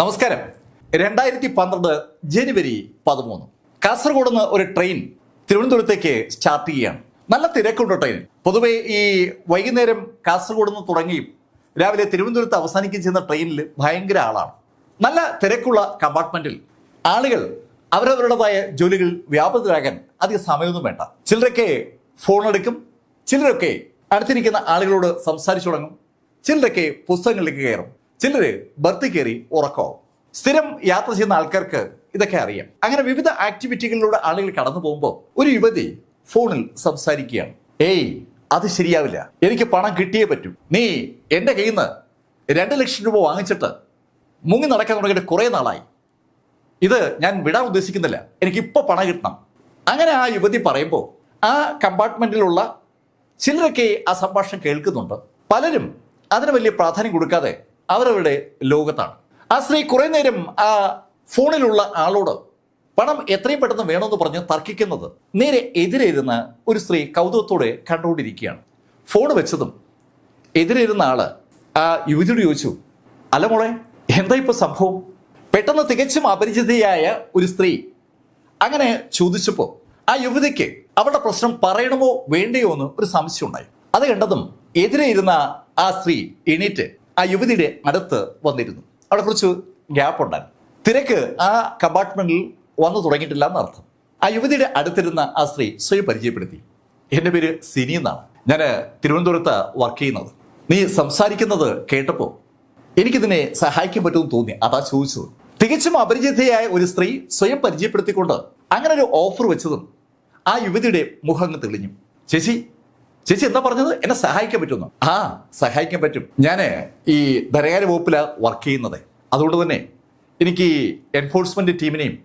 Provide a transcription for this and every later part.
നമസ്കാരം. രണ്ടായിരത്തി പന്ത്രണ്ട് ജനുവരി പതിമൂന്ന്. കാസർഗോഡ് നിന്ന് ഒരു ട്രെയിൻ തിരുവനന്തപുരത്തേക്ക് സ്റ്റാർട്ട് ചെയ്യുകയാണ്. നല്ല തിരക്കുണ്ട് ട്രെയിൻ. പൊതുവേ ഈ വൈകുന്നേരം കാസർഗോഡ് നിന്ന് തുടങ്ങി രാവിലെ തിരുവനന്തപുരത്ത് അവസാനിക്കുകയും ചെയ്യുന്ന ട്രെയിനിൽ ഭയങ്കര ആളാണ്. നല്ല തിരക്കുള്ള കമ്പാർട്ട്മെന്റിൽ ആളുകൾ അവരവരുടേതായ ജോലികൾ വ്യാപൃതരാകാൻ അധികം സമയമൊന്നും വേണ്ട. ചിലരൊക്കെ ഫോൺ എടുക്കും ചിലരൊക്കെ അടുത്തിരിക്കുന്ന ആളുകളോട് സംസാരിച്ചു തുടങ്ങും ചിലരൊക്കെ പുസ്തകങ്ങളിലേക്ക് കയറും. ചിലര് ബർത്ത് കയറി ഉറക്കമാവും. സ്ഥിരം യാത്ര ചെയ്യുന്ന ആൾക്കാർക്ക് ഇതൊക്കെ അറിയാം. അങ്ങനെ വിവിധ ആക്ടിവിറ്റികളിലൂടെ ആളുകൾ കടന്നു പോകുമ്പോൾ ഒരു യുവതി ഫോണിൽ സംസാരിക്കുകയാണ്. ഏയ് അത് ശരിയാവില്ല. എനിക്ക് പണം കിട്ടിയേ പറ്റൂ. നീ എന്റെ കയ്യിൽ നിന്ന് രണ്ട് ലക്ഷം രൂപ വാങ്ങിച്ചിട്ട് മുങ്ങി നടക്കാൻ തുടങ്ങിയിട്ട് കുറേ നാളായി. ഇത് ഞാൻ വിടാൻ ഉദ്ദേശിക്കുന്നില്ല. എനിക്ക് ഇപ്പോൾ പണം കിട്ടണം. അങ്ങനെ ആ യുവതി പറയുമ്പോൾ ആ കമ്പാർട്ട്മെന്റിലുള്ള ചിലരൊക്കെ ആ സംഭാഷണം കേൾക്കുന്നുണ്ട്. പലരും അതിന് വലിയ പ്രാധാന്യം കൊടുക്കാതെ അവരവരുടെ ലോകത്താണ്. ആ സ്ത്രീ കുറെ നേരം ആ ഫോണിലുള്ള ആളോട് പണം എത്രയും പെട്ടെന്ന് വേണമെന്ന് പറഞ്ഞ് തർക്കിക്കുന്നത് നേരെ എതിരെയിരുന്ന ഒരു സ്ത്രീ കൗതുകത്തോടെ കണ്ടുകൊണ്ടിരിക്കുകയാണ്. ഫോൺ വെച്ചതും എതിരെ ഇരുന്ന ആൾ ആ യുവതിയോട് ചോദിച്ചു അല്ല മോളെ എന്താ ഇപ്പൊ സംഭവം? പെട്ടെന്ന് തികച്ചും അപരിചിതയായ ഒരു സ്ത്രീ അങ്ങനെ ചോദിച്ചപ്പോൾ ആ യുവതിക്ക് അവരുടെ പ്രശ്നം പറയണമോ വേണ്ടയോ എന്ന് ഒരു സംശയം ഉണ്ടായി അത് കണ്ടതും എതിരെ ഇരുന്ന ആ സ്ത്രീ എണീറ്റ് ആ യുവതിയുടെ അടുത്ത് വന്നിരുന്നു. അവിടെ കുറച്ച് ഗ്യാപ്പ് ഉണ്ടായിരുന്നു. തിരക്ക് ആ കമ്പാർട്ട്മെന്റിൽ വന്നു തുടങ്ങിയിട്ടില്ല എന്നർത്ഥം. ആ യുവതിയുടെ അടുത്തിരുന്ന ആ സ്ത്രീ സ്വയം പരിചയപ്പെടുത്തി. എന്റെ പേര് സിനി എന്നാണ്. ഞാൻ തിരുവനന്തപുരത്ത് വർക്ക് ചെയ്യുന്നത്. നീ സംസാരിക്കുന്നത് കേട്ടപ്പോൾ എനിക്കിതിനെ സഹായിക്കാൻ പറ്റുമെന്ന് തോന്നി. അതാ ചോദിച്ചത്. തികച്ചും അപരിചിതയായ ഒരു സ്ത്രീ സ്വയം പരിചയപ്പെടുത്തിക്കൊണ്ട് അങ്ങനെ ഒരു ഓഫർ വെച്ചതും ആ യുവതിയുടെ മുഖം തെളിഞ്ഞു. ചേച്ചി ചേച്ചി എന്താ പറഞ്ഞത്? എന്നെ സഹായിക്കാൻ പറ്റുന്നു ആ സഹായിക്കാൻ പറ്റും. ഞാൻ ഈ ധനകാര്യ വകുപ്പിലാണ് വർക്ക് ചെയ്യുന്നത്. അതുകൊണ്ട് തന്നെ എനിക്ക് ഈ എൻഫോഴ്സ്മെന്റ് ടീമിനെയും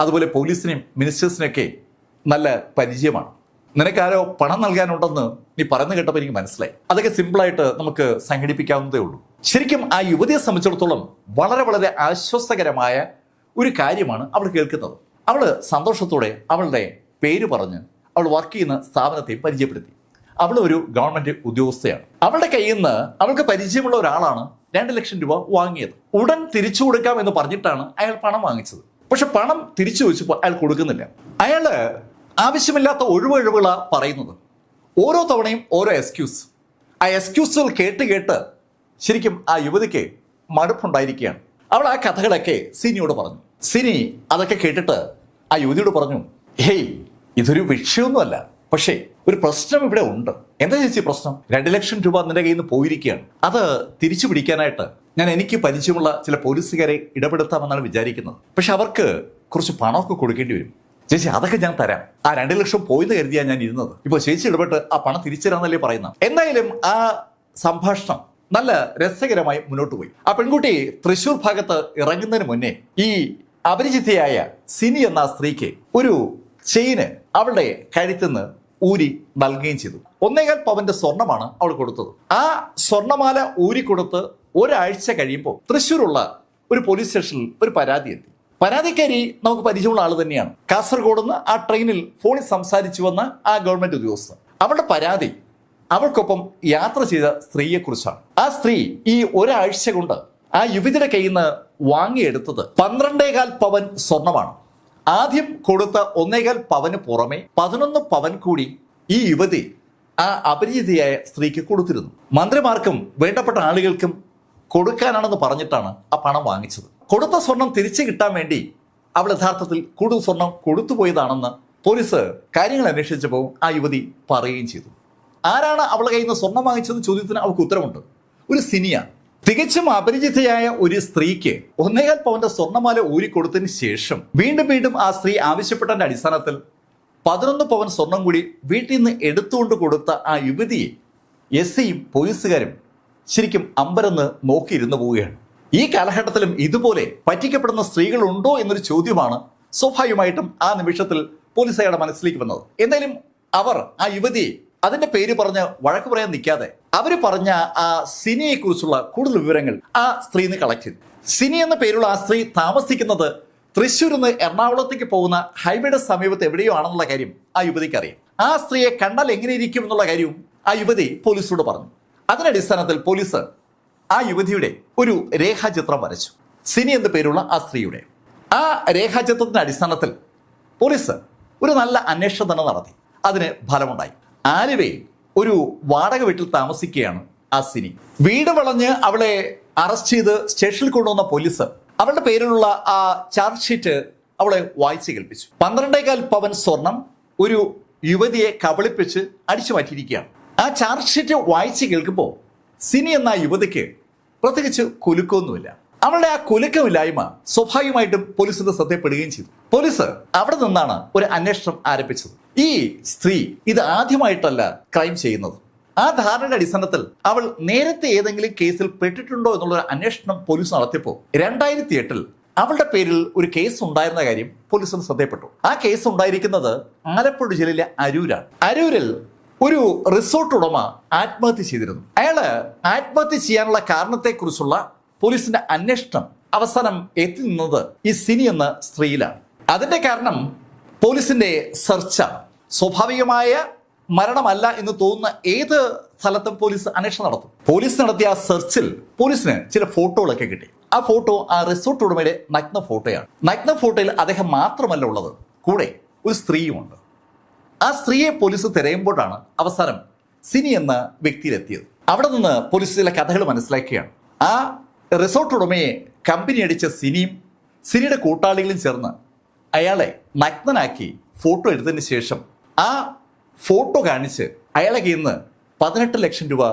അതുപോലെ പോലീസിനെയും മിനിസ്റ്റേഴ്സിനെയൊക്കെ നല്ല പരിചയമാണ്. നിനക്കാരോ പണം നൽകാനുണ്ടെന്ന് നീ പറഞ്ഞു കേട്ടപ്പോൾ എനിക്ക് മനസ്സിലായി. അതൊക്കെ സിമ്പിളായിട്ട് നമുക്ക് സംഘടിപ്പിക്കാവുന്നതേ ഉള്ളൂ. ശരിക്കും ആ യുവതിയെ സംബന്ധിച്ചിടത്തോളം വളരെ വളരെ ആശ്വാസകരമായ ഒരു കാര്യമാണ് അവൾ കേൾക്കുന്നത്. അവൾ സന്തോഷത്തോടെ അവളുടെ പേര് പറഞ്ഞ് അവൾ വർക്ക് ചെയ്യുന്ന സ്ഥാപനത്തെ പരിചയപ്പെടുത്തി. അവൾ ഒരു ഗവൺമെന്റ് ഉദ്യോഗസ്ഥയാണ്. അവളുടെ കയ്യിൽ നിന്ന് അവൾക്ക് പരിചയമുള്ള ഒരാളാണ് രണ്ട് ലക്ഷം രൂപ വാങ്ങിയത്. ഉടൻ തിരിച്ചു കൊടുക്കാം എന്ന് പറഞ്ഞിട്ടാണ് അയാൾ പണം വാങ്ങിച്ചത്. പക്ഷെ പണം തിരിച്ചു വെച്ചപ്പോൾ അയാൾ കൊടുക്കുന്നില്ല. അയാൾ ആവശ്യമില്ലാത്ത ഒഴിവൊഴിവുകളാ പറയുന്നത്. ഓരോ തവണയും ഓരോ എക്സ്ക്യൂസ് ആ എക്സ്ക്യൂസുകൾ കേട്ട് കേട്ട് ശരിക്കും ആ യുവതിക്ക് മടുപ്പുണ്ടായിരിക്കുകയാണ്. അവൾ ആ കഥകളൊക്കെ സിനിയോട് പറഞ്ഞു. സിനി അതൊക്കെ കേട്ടിട്ട് ആ യുവതിയോട് പറഞ്ഞു ഹേയ് ഇതൊരു വിഷയമൊന്നുമല്ല. പക്ഷേ ഒരു പ്രശ്നം ഇവിടെ ഉണ്ട്. എന്താ ചേച്ചി പ്രശ്നം? രണ്ട് ലക്ഷം രൂപ നിന്റെ കയ്യിൽ നിന്ന് പോയിരിക്കുകയാണ്. അത് തിരിച്ചു പിടിക്കാനായിട്ട് ഞാൻ എനിക്ക് പരിചയമുള്ള ചില പോലീസുകാരെ ഇടപെടുത്താമെന്നാണ് വിചാരിക്കുന്നത്. പക്ഷെ അവർക്ക് കുറച്ച് പണമൊക്കെ കൊടുക്കേണ്ടി വരും. ചേച്ചി അതൊക്കെ ഞാൻ തരാം. ആ രണ്ട് ലക്ഷം പോയെന്ന് കരുതിയാണ് ഞാൻ ഇരുന്നത്. ഇപ്പോൾ ചേച്ചി ഇടപെട്ട് ആ പണം തിരിച്ചുതരാന്നല്ലേ പറയുന്നത്. എന്തായാലും ആ സംഭാഷണം നല്ല രസകരമായി മുന്നോട്ട് പോയി. ആ പെൺകുട്ടി തൃശൂർ ഭാഗത്ത് ഇറങ്ങുന്നതിന് മുന്നേ ഈ അപരിചിതയായ സിനി എന്ന സ്ത്രീക്ക് ഒരു ചെയിന് അവളുടെ കഴുത്തുനിന്ന് ഊരി നൽകുകയും ചെയ്തു. ഒന്നേകാൽ പവന്റെ സ്വർണമാണ് അവൾ കൊടുത്തത്. ആ സ്വർണമാല ഊരി കൊടുത്ത് ഒരാഴ്ച കഴിയുമ്പോൾ തൃശ്ശൂരുള്ള ഒരു പോലീസ് സ്റ്റേഷനിൽ ഒരു പരാതി എത്തി. പരാതിക്കാരി നമുക്ക് പരിചയമുള്ള ആൾ തന്നെയാണ്. കാസർഗോഡ് നിന്ന് ആ ട്രെയിനിൽ ഫോണിൽ സംസാരിച്ചു വന്ന ആ ഗവൺമെന്റ് ഉദ്യോഗസ്ഥൻ. അവളുടെ പരാതി അവൾക്കൊപ്പം യാത്ര ചെയ്ത സ്ത്രീയെക്കുറിച്ചാണ്. ആ സ്ത്രീ ഈ ഒരാഴ്ച കൊണ്ട് ആ യുവതിയുടെ കയ്യിൽ നിന്ന് വാങ്ങിയെടുത്തത് പന്ത്രണ്ടേകാൽ പവൻ സ്വർണമാണ്. ആദ്യം കൊടുത്ത ഒന്നേകാൽ പവന് പുറമെ പതിനൊന്ന് പവൻ കൂടി ഈ യുവതി ആ അപരിചിതയായ സ്ത്രീക്ക് കൊടുത്തിരുന്നു. മന്ത്രിമാർക്കും വേണ്ടപ്പെട്ട ആളുകൾക്കും കൊടുക്കാനാണെന്ന് പറഞ്ഞിട്ടാണ് ആ പണം വാങ്ങിച്ചത്. കൊടുത്ത സ്വർണം തിരിച്ചു കിട്ടാൻ വേണ്ടി അവൾ യഥാർത്ഥത്തിൽ കൂടുതൽ സ്വർണം കൊടുത്തുപോയതാണെന്ന് പോലീസ് കാര്യങ്ങൾ അന്വേഷിച്ചപ്പോൾ ആ യുവതി പറയുകയും ചെയ്തു. ആരാണ് അവളുടെ കയ്യിൽ നിന്ന് സ്വർണം വാങ്ങിച്ചതെന്ന് ചോദ്യത്തിന് അവൾക്ക് ഉത്തരവുണ്ട് ഒരു സിനിയ തികച്ചും അപരിചിതയായ ഒരു സ്ത്രീക്ക് ഒന്നേകാൽ പവന്റെ സ്വർണമാല ഊരിക്കൊടുത്തതിന് ശേഷം വീണ്ടും വീണ്ടും ആ സ്ത്രീ ആവശ്യപ്പെട്ടതിന്റെ അടിസ്ഥാനത്തിൽ പതിനൊന്ന് പവൻ സ്വർണം കൂടി വീട്ടിൽ നിന്ന് എടുത്തുകൊണ്ട് കൊടുത്ത ആ യുവതിയെ എസ് സിയും പോലീസുകാരും ശരിക്കും അമ്പരന്ന് നോക്കിയിരുന്നു പോവുകയാണ്. ഈ കാലഘട്ടത്തിലും ഇതുപോലെ പറ്റിക്കപ്പെടുന്ന സ്ത്രീകളുണ്ടോ എന്നൊരു ചോദ്യമാണ് സ്വാഭാവികമായിട്ടും ആ നിമിഷത്തിൽ പോലീസുകാരുടെ മനസ്സിലേക്ക് വന്നത്. എന്തായാലും അവർ ആ യുവതിയെ അതിന്റെ പേര് പറഞ്ഞ് വഴക്ക് പറയാൻ നിൽക്കാതെ അവർ പറഞ്ഞ ആ സിനിയെ കുറിച്ചുള്ള കൂടുതൽ വിവരങ്ങൾ ആ സ്ത്രീന്ന് കളക്ട് ചെയ്തു. സിനി എന്ന പേരുള്ള ആ സ്ത്രീ താമസിക്കുന്നത് തൃശ്ശൂരിൽ നിന്ന് എറണാകുളത്തേക്ക് പോകുന്ന ഹൈവേയുടെ സമീപത്ത് എവിടെയോ ആണെന്നുള്ള കാര്യം ആ യുവതിക്ക് അറിയാം ആ സ്ത്രീയെ കണ്ടാൽ എങ്ങനെ ഇരിക്കും എന്നുള്ള കാര്യവും ആ യുവതി പോലീസിനോട് പറഞ്ഞു. അതിന്റെ അടിസ്ഥാനത്തിൽ പോലീസ് ആ യുവതിയുടെ ഒരു രേഖാചിത്രം വരച്ചു. സിനി എന്ന പേരുള്ള ആ സ്ത്രീയുടെ. ആ രേഖാചിത്രത്തിന്റെ അടിസ്ഥാനത്തിൽ പോലീസ് ഒരു നല്ല അന്വേഷണം തന്നെ നടത്തി. അതിന് ഫലമുണ്ടായി. ആലുവയിൽ ഒരു വാടക വീട്ടിൽ താമസിക്കുകയാണ് അസിനി സിനി. വീട് വളഞ്ഞ് അവളെ അറസ്റ്റ് ചെയ്ത് സ്റ്റേഷനിൽ കൊണ്ടുവന്ന പോലീസ് അവളുടെ പേരിലുള്ള ആ ചാർജ് ഷീറ്റ് അവളെ വായിച്ചു കേൾപ്പിച്ചു. പന്ത്രണ്ടേകാൽ പവൻ സ്വർണം ഒരു യുവതിയെ കബളിപ്പിച്ച് അടിച്ചു മാറ്റിയിരിക്കുകയാണ്. ആ ചാർജ് ഷീറ്റ് വായിച്ച് കേൾക്കുമ്പോൾ സിനി എന്ന യുവതിക്ക് പ്രത്യേകിച്ച് കുലുക്കമൊന്നുമില്ല. അവളുടെ ആ കുലുക്കമില്ലായ്മ സ്വാഭാവികമായിട്ടും പോലീസിന്റെ ശ്രദ്ധയപ്പെടുകയും ചെയ്തു. പോലീസ് അവിടെ നിന്നാണ് ഒരു അന്വേഷണം ആരംഭിച്ചത്. ഈ സ്ത്രീ ഇത് ആദ്യമായിട്ടല്ല ക്രൈം ചെയ്യുന്നത്. ആ ധാരണയുടെ അടിസ്ഥാനത്തിൽ അവൾ നേരത്തെ ഏതെങ്കിലും കേസിൽ പെട്ടിട്ടുണ്ടോ എന്നുള്ള അന്വേഷണം പോലീസ് നടത്തിയപ്പോൾ രണ്ടായിരത്തി എട്ടിൽ അവളുടെ പേരിൽ ഒരു കേസ് ഉണ്ടായിരുന്ന കാര്യം പോലീസിന് ശ്രദ്ധയപ്പെട്ടു ആ കേസ് ഉണ്ടായിരിക്കുന്നത് ആലപ്പുഴ ജില്ലയിലെ അരൂരാണ്. അരൂരിൽ ഒരു റിസോർട്ട് ഉടമ ആത്മഹത്യ ചെയ്തിരുന്നു. അയാൾ ആത്മഹത്യ ചെയ്യാനുള്ള കാരണത്തെക്കുറിച്ചുള്ള പോലീസിന്റെ അന്വേഷണം അവസാനം എത്തി നിന്നത് ഈ സിനി എന്ന സ്ത്രീയിലാണ്. അതിന്റെ കാരണം പോലീസിന്റെ സെർച്ചാണ് സ്വാഭാവികമായ മരണമല്ല എന്ന് തോന്നുന്ന ഏത് സ്ഥലത്തും പോലീസ് അന്വേഷണം നടത്തും. പോലീസ് നടത്തിയ സെർച്ചിൽ പോലീസിന് ചില ഫോട്ടോകളൊക്കെ കിട്ടി. ആ ഫോട്ടോ ആ റിസോർട്ട് ഉടമയുടെ നഗ്ന ഫോട്ടോയാണ്. നഗ്ന ഫോട്ടോയിൽ അദ്ദേഹം മാത്രമല്ല ഉള്ളത്. കൂടെ ഒരു സ്ത്രീയുമുണ്ട്. ആ സ്ത്രീയെ പോലീസ് തിരയുമ്പോഴാണ് അവസാനം സിനി എന്ന വ്യക്തിയിലെത്തിയത്. അവിടെ നിന്ന് പോലീസ് ചില കഥകൾ മനസ്സിലാക്കുകയാണ്. ആ റിസോർട്ട് ഉടമയെ കമ്പനി അടിച്ച സിനിയും സിനിയുടെ കൂട്ടാളികളും ചേർന്ന് അയാളെ നഗ്നനാക്കി ഫോട്ടോ എടുത്തതിന് ശേഷം ആ ഫോട്ടോ കാണിച്ച് അയാളെ കയ്യിൽ നിന്ന് പതിനെട്ട് ലക്ഷം രൂപ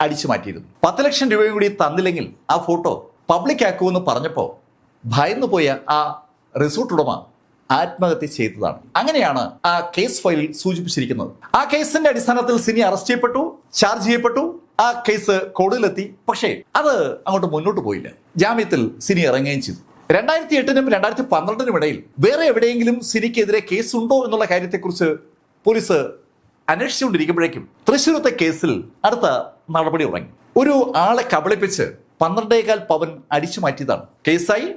അടിച്ചു മാറ്റിയിരുന്നു. പത്ത് ലക്ഷം രൂപയും കൂടി തന്നില്ലെങ്കിൽ ആ ഫോട്ടോ പബ്ലിക് ആക്കുമെന്ന് പറഞ്ഞപ്പോൾ ഭയന്നു പോയ ആ റിസോർട്ട് ഉടമ ആത്മഹത്യ ചെയ്തതാണ്. അങ്ങനെയാണ് ആ കേസ് ഫയലിൽ സൂചിപ്പിച്ചിരിക്കുന്നത്. ആ കേസിന്റെ അടിസ്ഥാനത്തിൽ സിനി അറസ്റ്റ് ചെയ്യപ്പെട്ടു ചാർജ് ചെയ്യപ്പെട്ടു ആ കേസ് കോടതിയിലെത്തി. പക്ഷേ അത് അങ്ങോട്ട് മുന്നോട്ട് പോയില്ല. ജാമ്യത്തിൽ സിനി ഇറങ്ങുകയും ചെയ്തു. രണ്ടായിരത്തി എട്ടിനും രണ്ടായിരത്തി പന്ത്രണ്ടിനും ഇടയിൽ വേറെ എവിടെയെങ്കിലും സിനിക്കെതിരെ കേസുണ്ടോ എന്നുള്ള കാര്യത്തെക്കുറിച്ച് പോലീസ് അന്വേഷിച്ചുകൊണ്ടിരിക്കുമ്പോഴേക്കും തൃശ്ശൂരത്തെ കേസിൽ അടുത്ത നടപടി തുടങ്ങി ഒരു ആളെ കബളിപ്പിച്ച് പന്ത്രണ്ടേകാൽ പവൻ അടിച്ചു മാറ്റിയതാണ്. കേസായി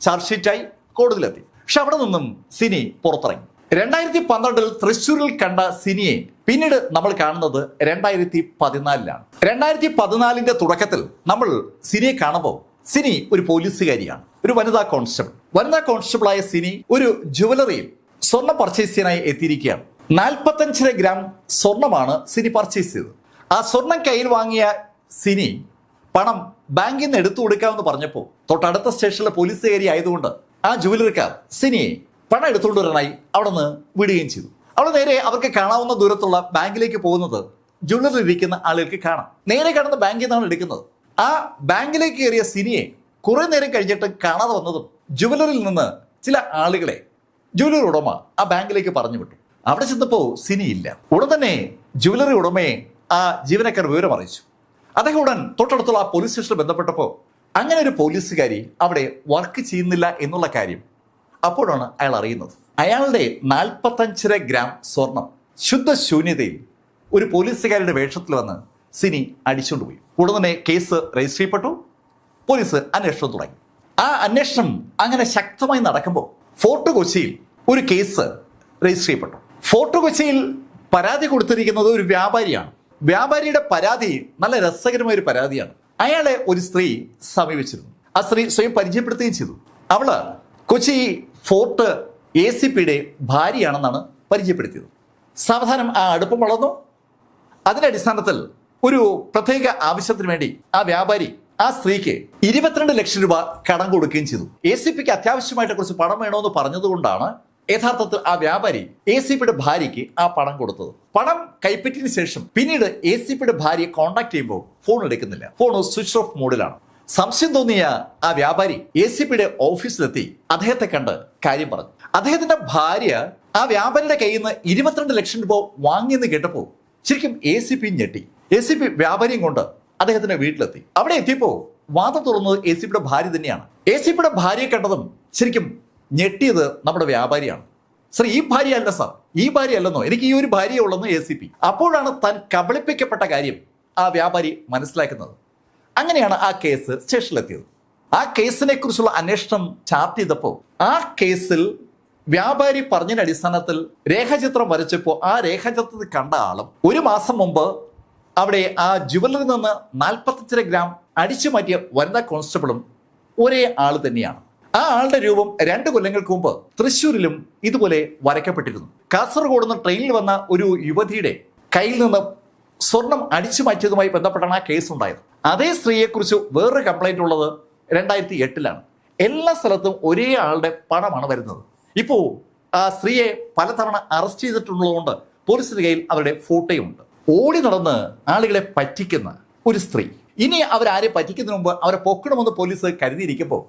ചാർജ് ഷീറ്റായി കോടതിയിലെത്തി. പക്ഷെ അവിടെ നിന്നും സിനി പുറത്തിറങ്ങി. രണ്ടായിരത്തി പന്ത്രണ്ടിൽ തൃശ്ശൂരിൽ കണ്ട സിനിയെ പിന്നീട് നമ്മൾ കാണുന്നത് രണ്ടായിരത്തി പതിനാലിലാണ് രണ്ടായിരത്തി പതിനാലിന്റെ തുടക്കത്തിൽ നമ്മൾ സിനിയെ കാണുമ്പോൾ സിനി ഒരു പോലീസുകാരിയാണ് ഒരു വനിതാ കോൺസ്റ്റബിൾ. വനിതാ കോൺസ്റ്റബിളായ സിനി ഒരു ജുവലറിയിൽ സ്വർണ പർച്ചേസ് ചെയ്യാനായി എത്തിയിരിക്കുകയാണ്. നാൽപ്പത്തഞ്ചര ഗ്രാം സ്വർണമാണ് സിനി പർച്ചേസ് ചെയ്തത്. ആ സ്വർണം കയ്യിൽ വാങ്ങിയ സിനി പണം ബാങ്കിൽ നിന്ന് എടുത്തു കൊടുക്കാമെന്ന് പറഞ്ഞപ്പോൾ തൊട്ടടുത്ത സ്റ്റേഷനിലെ പോലീസുകാരി ആയതുകൊണ്ട് ആ ജുവലറിക്കാർ സിനിയെ പണം എടുത്തുകൊണ്ട് വരാനായി അവിടെ നിന്ന് വിടുകയും ചെയ്തു. അവിടെ നേരെ അവർക്ക് കാണാവുന്ന ദൂരത്തുള്ള ബാങ്കിലേക്ക് പോകുന്നത് ജുവലറി ഇരിക്കുന്ന ആളുകൾക്ക് കാണാം. നേരെ കാണുന്ന ബാങ്കിൽ നിന്നാണ് എടുക്കുന്നത്. ആ ബാങ്കിലേക്ക് കയറിയ സിനിയെ കുറെ നേരം കഴിഞ്ഞിട്ട് കാണാതെ വന്നതും ജുവലറിൽ നിന്ന് ചില ആളുകളെ ജുവലറി ഉടമ ആ ബാങ്കിലേക്ക് പറഞ്ഞു വിട്ടു. അവിടെ ചെന്നപ്പോൾ സിനി ഇല്ല. ഉടൻ തന്നെ ജുവലറി ഉടമയെ ആ ജീവനക്കാർ വിവരം അറിയിച്ചു. അദ്ദേഹം ഉടൻ തൊട്ടടുത്തുള്ള ആ പോലീസ് സ്റ്റേഷനിൽ ബന്ധപ്പെട്ടപ്പോൾ അങ്ങനെ ഒരു പോലീസുകാരി അവിടെ വർക്ക് ചെയ്യുന്നില്ല എന്നുള്ള കാര്യം അപ്പോഴാണ് അയാൾ അറിയുന്നത്. അയാളുടെ നാൽപ്പത്തഞ്ചര ഗ്രാം സ്വർണം ശുദ്ധ ശൂന്യതയിൽ ഒരു പോലീസുകാരുടെ വേഷത്തിൽ വന്ന് സിനി അടിച്ചുകൊണ്ടുപോയി ഉടൻ തന്നെ കേസ് രജിസ്റ്റർ ചെയ്യപ്പെട്ടു. പോലീസ് അന്വേഷണം തുടങ്ങി. ആ അന്വേഷണം അങ്ങനെ ശക്തമായി നടക്കുമ്പോൾ ഫോർട്ട് കൊച്ചിയിൽ ഒരു കേസ് രജിസ്റ്റർ ചെയ്യപ്പെട്ടു. ഫോർട്ട് കൊച്ചിയിൽ പരാതി കൊടുത്തിരിക്കുന്നത് ഒരു വ്യാപാരിയാണ്. വ്യാപാരിയുടെ പരാതി നല്ല രസകരമായ ഒരു പരാതിയാണ്. അയാളെ ഒരു സ്ത്രീ സമീപിച്ചിരുന്നു. ആ സ്ത്രീ സ്വയം പരിചയപ്പെടുത്തുകയും ചെയ്തു. അവൾ കൊച്ചി ഫോർട്ട് എ സി പിയുടെ ഭാര്യയാണെന്നാണ് പരിചയപ്പെടുത്തിയത്. സാവധാനം ആ അടുപ്പം വളർന്നു. അതിന്റെ അടിസ്ഥാനത്തിൽ ഒരു പ്രത്യേക ആവശ്യത്തിന് വേണ്ടി ആ വ്യാപാരി ആ സ്ത്രീക്ക് ഇരുപത്തിരണ്ട് ലക്ഷം രൂപ കടം കൊടുക്കുകയും ചെയ്തു. എ സി പിക്ക് അത്യാവശ്യമായിട്ട് കുറച്ച് പണം വേണമെന്ന് പറഞ്ഞതുകൊണ്ടാണ് യഥാർത്ഥത്തിൽ ആ വ്യാപാരി എ സി പിയുടെ ഭാര്യയ്ക്ക് ആ പണം കൊടുത്തത്. പണം കൈപ്പറ്റിന് ശേഷം പിന്നീട് എ സി പിയുടെ ഭാര്യയെ കോൺടാക്ട് ചെയ്യുമ്പോൾ ഫോൺ എടുക്കുന്നില്ല. ഫോൺ സ്വിച്ച് ഓഫ് മോഡിലാണ് സംശയം തോന്നിയ ആ വ്യാപാരി എ സി പിയുടെ ഓഫീസിലെത്തി. അദ്ദേഹത്തെ കണ്ട് കാര്യം പറഞ്ഞു. അദ്ദേഹത്തിന്റെ ഭാര്യ ആ വ്യാപാരിയുടെ കയ്യിൽ നിന്ന് ഇരുപത്തിരണ്ട് ലക്ഷം രൂപ വാങ്ങിയെന്ന് കേട്ടപ്പോൾ ശരിക്കും എ സി പി ഞെട്ടി. എ സി പി വ്യാപാരിയും കൊണ്ട് അദ്ദേഹത്തിന്റെ വീട്ടിലെത്തി. അവിടെ എത്തിയപ്പോൾ വാദം തുറന്നത് എ സി പിയുടെ ഭാര്യ തന്നെയാണ്. എ സി പിയുടെ ഭാര്യയെ കണ്ടതും ശരിക്കും ഞെട്ടിയത് നമ്മുടെ വ്യാപാരിയാണ്. സർ ഈ ഭാര്യ അല്ല സാർ. ഈ ഭാര്യ അല്ലെന്നോ? എനിക്ക് ഈ ഒരു ഭാര്യ ഉള്ളെന്ന് എ സി പി അപ്പോഴാണ് താൻ കബളിപ്പിക്കപ്പെട്ട കാര്യം ആ വ്യാപാരി മനസ്സിലാക്കുന്നത്. അങ്ങനെയാണ് ആ കേസ് സ്റ്റേഷനിലെത്തിയത്. ആ കേസിനെ കുറിച്ചുള്ള അന്വേഷണം ചാർട്ട് ചെയ്തപ്പോൾ ആ കേസിൽ വ്യാപാരി പറഞ്ഞതിന്റെ അടിസ്ഥാനത്തിൽ രേഖാചിത്രം വരച്ചപ്പോൾ ആ രേഖാചിത്രത്തിൽ കണ്ട ആളും ഒരു മാസം മുമ്പ് അവിടെ ആ ജുവലറിൽ നിന്ന് നാൽപ്പത്തഞ്ചര ഗ്രാം അടിച്ചു മാറ്റിയ വനിതാ കോൺസ്റ്റബിളും ഒരേ ആൾ തന്നെയാണ്. ആ ആളുടെ രൂപം രണ്ട് കൊല്ലങ്ങൾക്ക് മുമ്പ് തൃശ്ശൂരിലും ഇതുപോലെ വരയ്ക്കപ്പെട്ടിരുന്നു. കാസർഗോഡ് നിന്ന് ട്രെയിനിൽ വന്ന ഒരു യുവതിയുടെ കയ്യിൽ നിന്ന് സ്വർണം അടിച്ചു മാറ്റിയതുമായി ബന്ധപ്പെട്ടാണ് ആ കേസ് ഉണ്ടായത്. അതേ സ്ത്രീയെക്കുറിച്ച് വേറൊരു കംപ്ലൈന്റ് ഉള്ളത് രണ്ടായിരത്തി എട്ടിലാണ് എല്ലാ സ്ഥലത്തും ഒരേ ആളുടെ പണമാണ് വരുന്നത്. ഇപ്പോൾ ആ സ്ത്രീയെ പലതവണ അറസ്റ്റ് ചെയ്തിട്ടുള്ളതുകൊണ്ട് പോലീസിന്റെ കയ്യിൽ അവരുടെ ഫോട്ടോയുണ്ട് ഓടി നടന്ന് ആളുകളെ പറ്റിക്കുന്ന ഒരു സ്ത്രീ. ഇനി അവരാരെ പറ്റിക്കുന്നതിന് മുമ്പ് അവരെ പൊക്കണമെന്ന് പോലീസ് കരുതിയിരിക്കുമ്പോൾ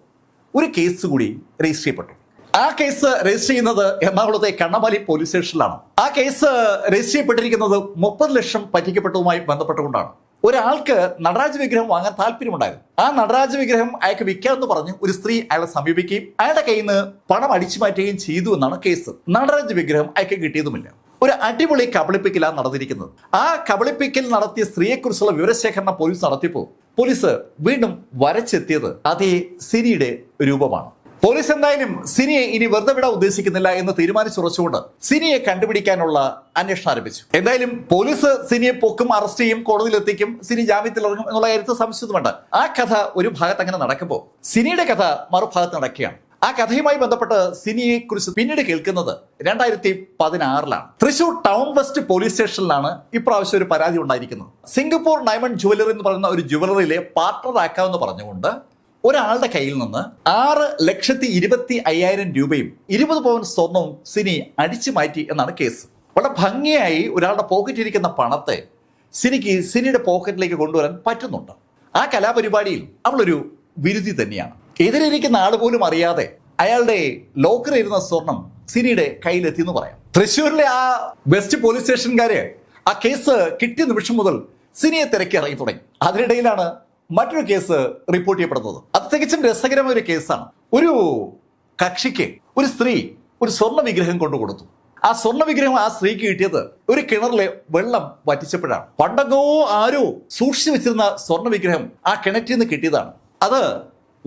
ഒരു കേസ് കൂടി രജിസ്റ്റർ ചെയ്യപ്പെട്ടു. ആ കേസ് രജിസ്റ്റർ ചെയ്യുന്നത് എറണാകുളത്തെ കണ്ണമാലി പോലീസ് സ്റ്റേഷനിലാണ്. ആ കേസ് രജിസ്റ്റർ ചെയ്യപ്പെട്ടിരിക്കുന്നത് മുപ്പത് ലക്ഷം പറ്റിക്കപ്പെട്ടതുമായി ബന്ധപ്പെട്ടുകൊണ്ടാണ്. ഒരാൾക്ക് നടരാജ വിഗ്രഹം വാങ്ങാൻ താല്പര്യമുണ്ടായിരുന്നു. ആ നടരാജ വിഗ്രഹം അയാൾക്ക് വിൽക്കാമെന്ന് പറഞ്ഞ് ഒരു സ്ത്രീ അയാളെ സമീപിക്കുകയും അയാളുടെ കയ്യിൽ നിന്ന് പണം അടിച്ചു മാറ്റുകയും ചെയ്തു എന്നാണ് കേസ്. നടരാജ വിഗ്രഹം അയാൾക്ക് കിട്ടിയതുമില്ല. ഒരു അടിപൊളി കബളിപ്പിക്കലാണ് നടന്നിരിക്കുന്നത്. ആ കബളിപ്പിക്കൽ നടത്തിയ സ്ത്രീയെക്കുറിച്ചുള്ള വിവരശേഖരണം പോലീസ് നടത്തിയപ്പോൾ പോലീസ് വീണ്ടും വരച്ചെത്തിയത് അതേ സിനിയുടെ രൂപമാണ്. പോലീസ് എന്തായാലും സിനിയെ ഇനി വെറുതെ വിടാൻ ഉദ്ദേശിക്കുന്നില്ല എന്ന് തീരുമാനിച്ചുറച്ചുകൊണ്ട് സിനിയെ കണ്ടുപിടിക്കാനുള്ള അന്വേഷണം ആരംഭിച്ചു. എന്തായാലും പോലീസ് സിനിയെ പൊക്കും അറസ്റ്റ് ചെയ്യും കോടതിയിലെത്തിക്കും സിനി ജാമ്യത്തിൽ ഇറങ്ങും എന്നുള്ള കാര്യത്തിൽ സംശയമുണ്ട്. ആ കഥ ഒരു ഭാഗത്ത് അങ്ങനെ നടക്കുമ്പോൾ സിനിയുടെ കഥ മറുഭാഗത്ത് നടക്കുകയാണ്. ആ കഥയുമായി ബന്ധപ്പെട്ട് സിനിയെ കുറിച്ച് പിന്നീട് കേൾക്കുന്നത് രണ്ടായിരത്തി പതിനാറിലാണ്. തൃശൂർ ടൗൺ വെസ്റ്റ് പോലീസ് സ്റ്റേഷനിലാണ് ഇപ്രാവശ്യം ഒരു പരാതി ഉണ്ടായിരിക്കുന്നത്. സിംഗപ്പൂർ ഡയമണ്ട് ജുവലറി എന്ന് പറയുന്ന ഒരു ജുവലറിയിലെ പാർട്ണർ ആക്കാമെന്ന് പറഞ്ഞുകൊണ്ട് ഒരാളുടെ കയ്യിൽ നിന്ന് ആറ് ലക്ഷത്തി ഇരുപത്തി അയ്യായിരം രൂപയും ഇരുപത് പവൻ സ്വർണവും സിനി അടിച്ചു മാറ്റി എന്നാണ് കേസ്. വളരെ ഭംഗിയായി ഒരാളുടെ പോക്കറ്റിൽ ഇരിക്കുന്ന പണത്തെ സിനിക്ക് സിനിയുടെ പോക്കറ്റിലേക്ക് കൊണ്ടുവരാൻ പറ്റുന്നുണ്ട്. ആ കലാപരിപാടിയിൽ അവളൊരു വിരുതി തന്നെയാണ്. എതിരിരിക്കുന്ന ആൾ പോലും അറിയാതെ അയാളുടെ ലോക്കറിൽ ഇരുന്ന സ്വർണം സിനിയുടെ കയ്യിലെത്തി എന്ന് പറയാം. തൃശ്ശൂരിലെ ആ വെസ്റ്റ് പോലീസ് സ്റ്റേഷൻകാര് ആ കേസ് കിട്ടിയ നിമിഷം മുതൽ സിനിയെ തിരക്കി ഇറങ്ങി തുടങ്ങി. അതിനിടയിലാണ് മറ്റൊരു കേസ് റിപ്പോർട്ട് ചെയ്യപ്പെടുന്നത്. അത് തികച്ചും രസകരമായ ഒരു കേസാണ്. ഒരു കക്ഷിക്ക് ഒരു സ്ത്രീ ഒരു സ്വർണ വിഗ്രഹം കൊണ്ടു കൊടുത്തു. ആ സ്വർണ വിഗ്രഹം ആ സ്ത്രീക്ക് കിട്ടിയത് ഒരു കിണറിലെ വെള്ളം വറ്റിച്ചപ്പോഴാണ്. പണ്ടങ്ങോ ആരോ സൂക്ഷിച്ചു വെച്ചിരുന്ന സ്വർണ വിഗ്രഹം ആ കിണറ്റിൽ നിന്ന് കിട്ടിയതാണ്. അത്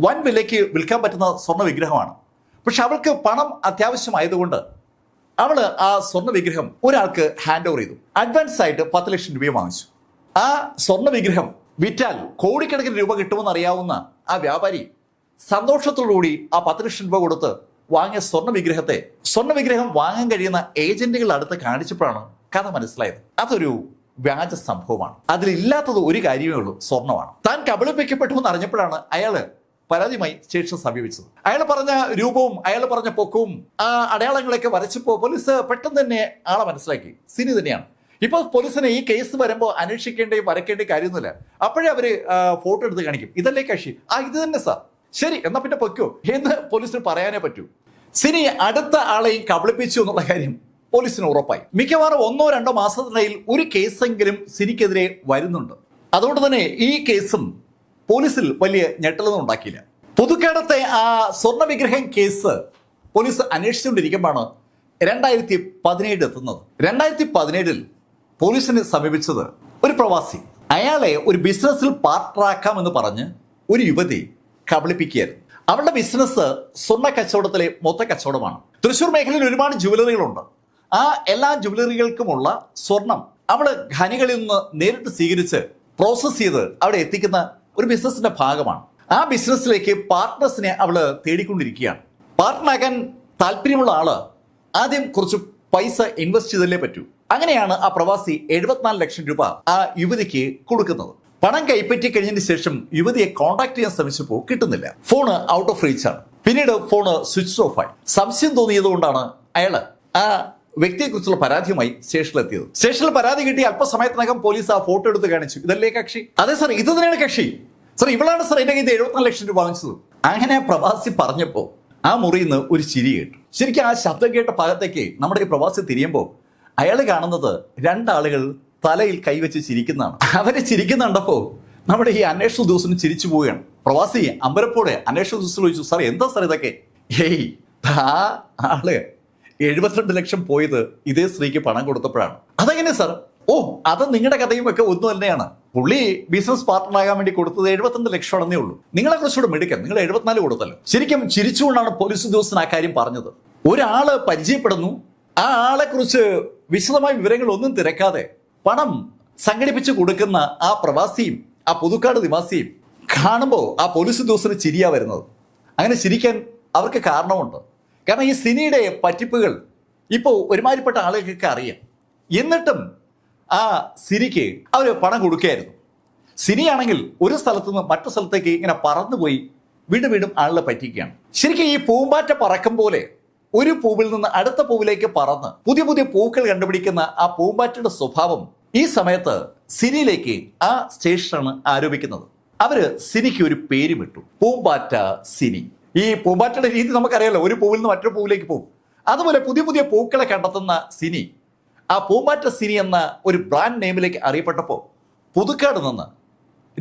വൻ വിലയ്ക്ക് വിൽക്കാൻ പറ്റുന്ന സ്വർണ വിഗ്രഹമാണ്. പക്ഷെ അവൾക്ക് പണം അത്യാവശ്യമായതുകൊണ്ട് അവൾ ആ സ്വർണ വിഗ്രഹം ഒരാൾക്ക് ഹാൻഡ് ഓവർ ചെയ്തു. അഡ്വാൻസ് ആയിട്ട് പത്ത് ലക്ഷം രൂപയും വാങ്ങിച്ചു. ആ സ്വർണ വിഗ്രഹം വിറ്റാൽ കോടിക്കണക്കിന് രൂപ കിട്ടുമെന്ന് അറിയാവുന്ന ആ വ്യാപാരി സന്തോഷത്തോടുകൂടി ആ പത്ത് ലക്ഷം രൂപ കൊടുത്ത് വാങ്ങിയ സ്വർണ വിഗ്രഹത്തെ സ്വർണ വിഗ്രഹം വാങ്ങാൻ കഴിയുന്ന ഏജന്റുകളുടെ അടുത്ത് കാണിച്ചപ്പോഴാണ് കഥ മനസ്സിലായത്. അതൊരു വ്യാജ സംഭവമാണ്. അതിലില്ലാത്തത് ഒരു കാര്യമേ ഉള്ളൂ സ്വർണമാണ് താൻ കബളിപ്പിക്കപ്പെട്ടു എന്ന് അറിഞ്ഞപ്പോഴാണ് അയാൾ പരാതിയുമായി സ്റ്റേഷൻ സമീപിച്ചത്. അയാൾ പറഞ്ഞ രൂപവും അയാൾ പറഞ്ഞ പൊക്കവും ആ അടയാളങ്ങളൊക്കെ വരച്ചപ്പോൾ പോലീസ് പെട്ടെന്ന് തന്നെ ആളെ മനസ്സിലാക്കി. സിനി തന്നെയാണ്. ഇപ്പൊ പോലീസിന് ഈ കേസ് വരുമ്പോൾ അന്വേഷിക്കേണ്ടയും വരയ്ക്കേണ്ട കാര്യമൊന്നുമില്ല. അപ്പോഴേ അവർ ഫോട്ടോ എടുത്ത് കാണിക്കും. ഇതല്ലേ കക്ഷി? ആ ഇത് തന്നെ സാർ. ശരി എന്നാ പിന്നെ പൊക്കോ എന്ന് പോലീസിന് പറയാനേ പറ്റൂ. സിനി അടുത്ത ആളെയും കബളിപ്പിച്ചു എന്നുള്ള കാര്യം പോലീസിന് ഉറപ്പായി. മിക്കവാറും ഒന്നോ രണ്ടോ മാസത്തിനിടയിൽ ഒരു കേസെങ്കിലും സിനിക്കെതിരെ വരുന്നുണ്ട്. അതുകൊണ്ട് തന്നെ ഈ കേസും പോലീസിൽ വലിയ ഞെട്ടലൊന്നും ഉണ്ടാക്കിയില്ല. പുതുക്കേടത്തെ ആ സ്വർണ വിഗ്രഹം കേസ് പോലീസ് അന്വേഷിച്ചുകൊണ്ടിരിക്കുമ്പോഴാണ് രണ്ടായിരത്തി പതിനേഴ് എത്തുന്നത്. രണ്ടായിരത്തി പതിനേഴിൽ പോലീസിനെ സമീപിച്ചത് ഒരു പ്രവാസി. അയാളെ ഒരു ബിസിനസ്സിൽ പാർട്ട്ണറാക്കാമെന്ന് പറഞ്ഞ് ഒരു യുവതി കബളിപ്പിക്കുകയായിരുന്നു. അവളുടെ ബിസിനസ് സ്വർണ കച്ചവടത്തിലെ മൊത്ത കച്ചവടമാണ്. തൃശ്ശൂർ മേഖലയിൽ ഒരുപാട് ജുവലറികളുണ്ട് ആ എല്ലാ ജുവലറികൾക്കുമുള്ള സ്വർണം അവൾ ഖനികളിൽ നിന്ന് നേരിട്ട് സ്വീകരിച്ച് പ്രോസസ് ചെയ്ത് അവിടെ എത്തിക്കുന്ന ഒരു ബിസിനസിന്റെ ഭാഗമാണ്. ആ ബിസിനസ്സിലേക്ക് പാർട്ട്നേഴ്സിനെ അവൾ തേടിക്കൊണ്ടിരിക്കുകയാണ്. പാർട്ട്ണറാക്കാൻ താല്പര്യമുള്ള ആൾ ആദ്യം കുറച്ച് പൈസ ഇൻവെസ്റ്റ് ചെയ്തല്ലേ പറ്റൂ. അങ്ങനെയാണ് ആ പ്രവാസി എഴുപത്തിനാല് ലക്ഷം രൂപ ആ യുവതിക്ക് കൊടുക്കുന്നത്. പണം കൈപ്പറ്റി കഴിഞ്ഞതിന് ശേഷം യുവതിയെ കോൺടാക്ട് ചെയ്യാൻ ശ്രമിച്ചപ്പോൾ കിട്ടുന്നില്ല. ഫോണ് ഔട്ട് ഓഫ് റീച്ച് ആണ്. പിന്നീട് ഫോണ് സ്വിച്ച് ഓഫ് ആയി. സംശയം തോന്നിയതുകൊണ്ടാണ് അയാൾ ആ വ്യക്തിയെക്കുറിച്ചുള്ള പരാതിയുമായി സ്റ്റേഷനിലെത്തിയത്. സ്റ്റേഷനിൽ പരാതി കിട്ടി അല്പസമയത്തിനകം പോലീസ് ആ ഫോട്ടോ എടുത്ത് കാണിച്ചു. ഇതല്ലേ കക്ഷി? അതെ സാർ ഇത് തന്നെയാണ് കക്ഷി. സാർ ഇവളാണ് സാർ എന്റെ കയ്യിൽ എഴുപത്തിനാല് ലക്ഷം രൂപ വാങ്ങിച്ചത്. അങ്ങനെ പ്രവാസി പറഞ്ഞപ്പോ ആ മുറിയിൽ നിന്ന് ഒരു ചിരി കേട്ടു. ശരിക്കും ആ ശബ്ദം കേട്ട ഭാഗത്തേക്ക് നമ്മുടെ ഈ പ്രവാസി തിരിയുമ്പോൾ അയാൾ കാണുന്നത് രണ്ടാളുകൾ തലയിൽ കൈവച്ച് ചിരിക്കുന്നതാണ്. അവരെ ചിരിക്കുന്നുണ്ടപ്പോ നമ്മുടെ ഈ അന്വേഷണ ദിവസം ചിരിച്ചു പോവുകയാണ്. പ്രവാസി അമ്പലപ്പോടെ അന്വേഷണ ദിവസം ചോദിച്ചു സാർ എന്താ സാർ ഇതൊക്കെ? ഏയ് ആ ആൾ എഴുപത്തിരണ്ട് ലക്ഷം പോയത് ഇതേ സ്ത്രീക്ക് പണം കൊടുത്തപ്പോഴാണ്. അതെങ്ങനെ സാർ? ഓ അത് നിങ്ങളുടെ കഥയും ഒക്കെ ഒന്നു തന്നെയാണ് പുള്ളി ബിസിനസ് പാർട്ണറാകാൻ വേണ്ടി കൊടുത്തത് എഴുപത്തിരണ്ട് ലക്ഷമാണെന്നേ ഉള്ളൂ. നിങ്ങളെ കുറച്ചുകൂടെ മിടുക്കൻ. നിങ്ങൾ എഴുപത്തിനാല് കൊടുത്തല്ലോ. ശരിക്കും ചിരിച്ചുകൊണ്ടാണ് പോലീസ് ഉദ്യോഗസ്ഥൻ ആ കാര്യം പറഞ്ഞത്. ഒരാൾ പരിചയപ്പെടുന്നു. ആ ആളെ കുറിച്ച് വിശദമായ വിവരങ്ങൾ ഒന്നും തിരക്കാതെ പണം സംഘടിപ്പിച്ചു കൊടുക്കുന്ന ആ പ്രവാസിയും ആ പുതുക്കാട് നിവാസിയും കാണുമ്പോൾ ആ പോലീസ് ഉദ്യോഗസ്ഥന് ചിരിയാ വരുന്നത്. അങ്ങനെ ചിരിക്കാൻ അവർക്ക് കാരണമുണ്ട്. കാരണം ഈ സിനിയുടെ പറ്റിപ്പുകൾ ഇപ്പോൾ ഒരുമാതിരിപ്പെട്ട ആളുകൾക്കൊക്കെ അറിയാം. എന്നിട്ടും ആ സിനിക്ക് അവർ പണം കൊടുക്കുകയായിരുന്നു. സിനിയാണെങ്കിൽ ഒരു സ്ഥലത്ത് നിന്ന് മറ്റു സ്ഥലത്തേക്ക് ഇങ്ങനെ പറന്നുപോയി വീണ്ടും വീണ്ടും ആളുകളെ പറ്റിക്കുകയാണ്. ശരിക്കും ഈ പൂമ്പാറ്റ പറക്കും പോലെ ഒരു പൂവിൽ നിന്ന് അടുത്ത പൂവിലേക്ക് പറന്ന് പുതിയ പുതിയ പൂക്കൾ കണ്ടുപിടിക്കുന്ന ആ പൂമ്പാറ്റയുടെ സ്വഭാവം ഈ സമയത്ത് സിനിയിലേക്ക് ആ സ്റ്റേഷനാണ് ആരോപിക്കുന്നത്. അവർ സിനിക്ക് ഒരു പേരും ഇട്ടു പൂമ്പാറ്റ സിനി. ഈ പൂമ്പാറ്റയുടെ രീതി നമുക്കറിയാലോ ഒരു പൂവിൽ നിന്ന് മറ്റൊരു പൂവിലേക്ക് പോകും. അതുപോലെ പുതിയ പുതിയ പൂക്കളെ കണ്ടെത്തുന്ന സിനി ആ പൂമ്പാറ്റ സിനി എന്ന ഒരു ബ്രാൻഡ് നെയിമിലേക്ക് അറിയപ്പെട്ടപ്പോൾ പുതുക്കാട് നിന്ന്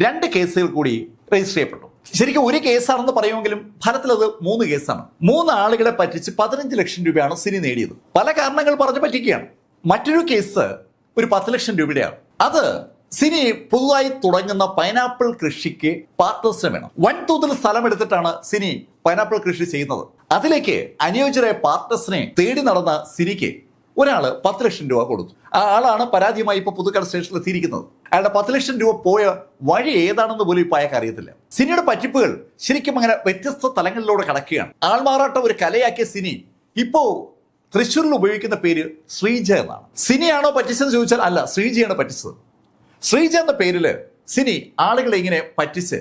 രണ്ട് കേസുകൾ കൂടി രജിസ്റ്റർ ചെയ്യപ്പെട്ടു. ശരിക്കും ഒരു കേസാണെന്ന് പറയുമെങ്കിലും ഫലത്തിൽ അത് മൂന്ന് കേസാണ് മൂന്ന് ആളുകളെ പറ്റിച്ച് പതിനഞ്ച് ലക്ഷം രൂപയാണ് സിനി നേടിയത്. പല കാരണങ്ങൾ പറഞ്ഞു പറ്റിക്കുകയാണ്. മറ്റൊരു കേസ് ഒരു പത്ത് ലക്ഷം രൂപയുടെയാണ്. അത് സിനി പുതുതായി തുടങ്ങുന്ന പൈനാപ്പിൾ കൃഷിക്ക് പാർട്ട്നേഴ്സിനെ വേണം. വൻതോതിൽ സ്ഥലം എടുത്തിട്ടാണ് സിനി പൈനാപ്പിൾ കൃഷി ചെയ്യുന്നത്. അതിലേക്ക് അനുയോജ്യരായ പാർട്ട്നേഴ്സിനെ തേടി നടന്ന സിനിക്ക് ഒരാൾ പത്ത് ലക്ഷം രൂപ കൊടുത്തു. ആ ആളാണ് പരാതിയുമായി ഇപ്പൊ പുതുക്കട സ്റ്റേഷനിൽ എത്തിയിരിക്കുന്നത്. അയാളുടെ പത്ത് ലക്ഷം രൂപ പോയ വഴി ഏതാണെന്ന് പോലും ഇപ്പൊ അയാൾക്ക് അറിയത്തില്ല. സിനിയുടെ പറ്റിപ്പുകൾ ശരിക്കും അങ്ങനെ വ്യത്യസ്ത തലങ്ങളിലൂടെ കടക്കുകയാണ്. ആൾമാറാട്ടം ഒരു കലയാക്കിയ സിനി ഇപ്പോ തൃശ്ശൂരിൽ ഉപയോഗിക്കുന്ന പേര് ശ്രീജ എന്നാണ്. സിനിയാണോ പറ്റിച്ചതെന്ന് ചോദിച്ചാൽ അല്ല ശ്രീജയാണ് പറ്റിച്ചത്. ശ്രീജ എന്ന പേരിൽ സിനി ആളുകളെ ഇങ്ങനെ പറ്റിച്ച്